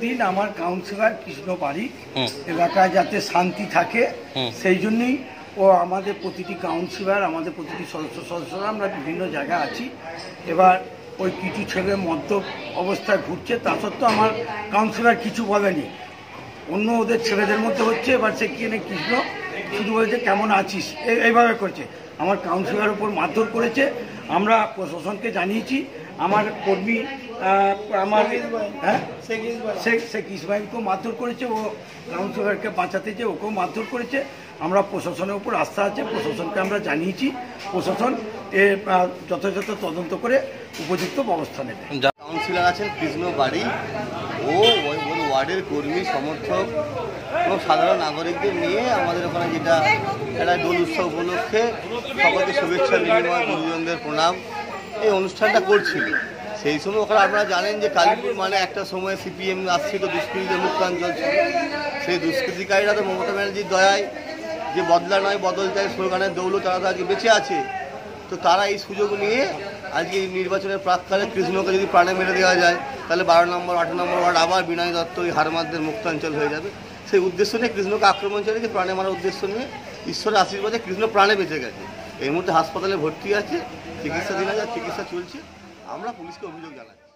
দিন আমার কাউন্সিলর কৃষ্ণ পারি এলাকায় যাতে শান্তি থাকে সেই জন্যই ও আমাদের প্রতিটি কাউন্সিলর আমাদের প্রতিটি সদস্য সদস্যরা আমরা বিভিন্ন জায়গায় আছি। এবার ওই কিছু ছেলে মদ্য অবস্থায় ঘুরছে, তা সত্ত্বেও আমার কাউন্সিলার কিছু বলেনি। অন্য ওদের ছেলেদের মধ্যে হচ্ছে, এবার সে কিনে কৃষ্ণ শুধু বলেছে কেমন আছিস? এই- এইভাবে করছে। আমার কাউন্সিলর উপর মারধর করেছে। আমরা প্রশাসনকে জানিয়েছি। আমার কর্মী আমার হ্যাঁ? শেখ ইসমাইলকেও মারধর করেছে। ও কাউন্সিলরকে বাঁচাতে যে ওকেও মারধর করেছে। আমরা প্রশাসনের উপর আস্থা আছে। প্রশাসনকে আমরা জানিয়েছি। প্রশাসন এর আহ, যথাযথ তদন্ত করে উপযুক্ত ব্যবস্থা নেবে। কাউন্সিলর আছেন কৃষ্ণ বাড়ি। ও ওই ওয়ার্ডের কর্মী, সমর্থক, এবং সাধারণ নাগরিকদের নিয়ে আমাদের ওখানে যেটা একটা দোল উৎসব উপলক্ষে সকলকে শুভেচ্ছা বিনিময়, গুরুজনদের প্রণাম। এই অনুষ্ঠানটা করছিল। সেই সময় ওখানে আপনারা জানেন যে কালীপুর মানে একটা সময় সিপিএম আসছিল দুষ্কৃতীদের মুক্তাঞ্চল চলছিল সেই দুষ্কৃতিকারীরা তো মমতা ব্যানার্জির দয়ায় যে বদলা নয়, বদল চাই, স্লোগানের দৌলত তারা তো আজকে বেঁচে আছে। তো তারা এই সুযোগ নিয়ে আজকে এই নির্বাচনের প্রাক্কালে কৃষ্ণকে যদি প্রাণে মেরে দেওয়া যায়, তাহলে বারো নম্বর আট নম্বর ওয়ার্ড আবার বিনয় দত্ত, ওই হারমাদদের মুক্তাঞ্চল হয়ে যাবে। সেই উদ্দেশ্য নিয়ে কৃষ্ণকে আক্রমণ চালিয়েছে, প্রাণে মারার উদ্দেশ্য নিয়ে ঈশ্বরের আশীর্বাদে কৃষ্ণ প্রাণে বেঁচে গেছে। এই মুহূর্তে হাসপাতালে ভর্তি আছে, চিকিৎসাধীন আছে, চিকিৎসা চলছে। আমরা পুলিশকে অভিযোগ জানাই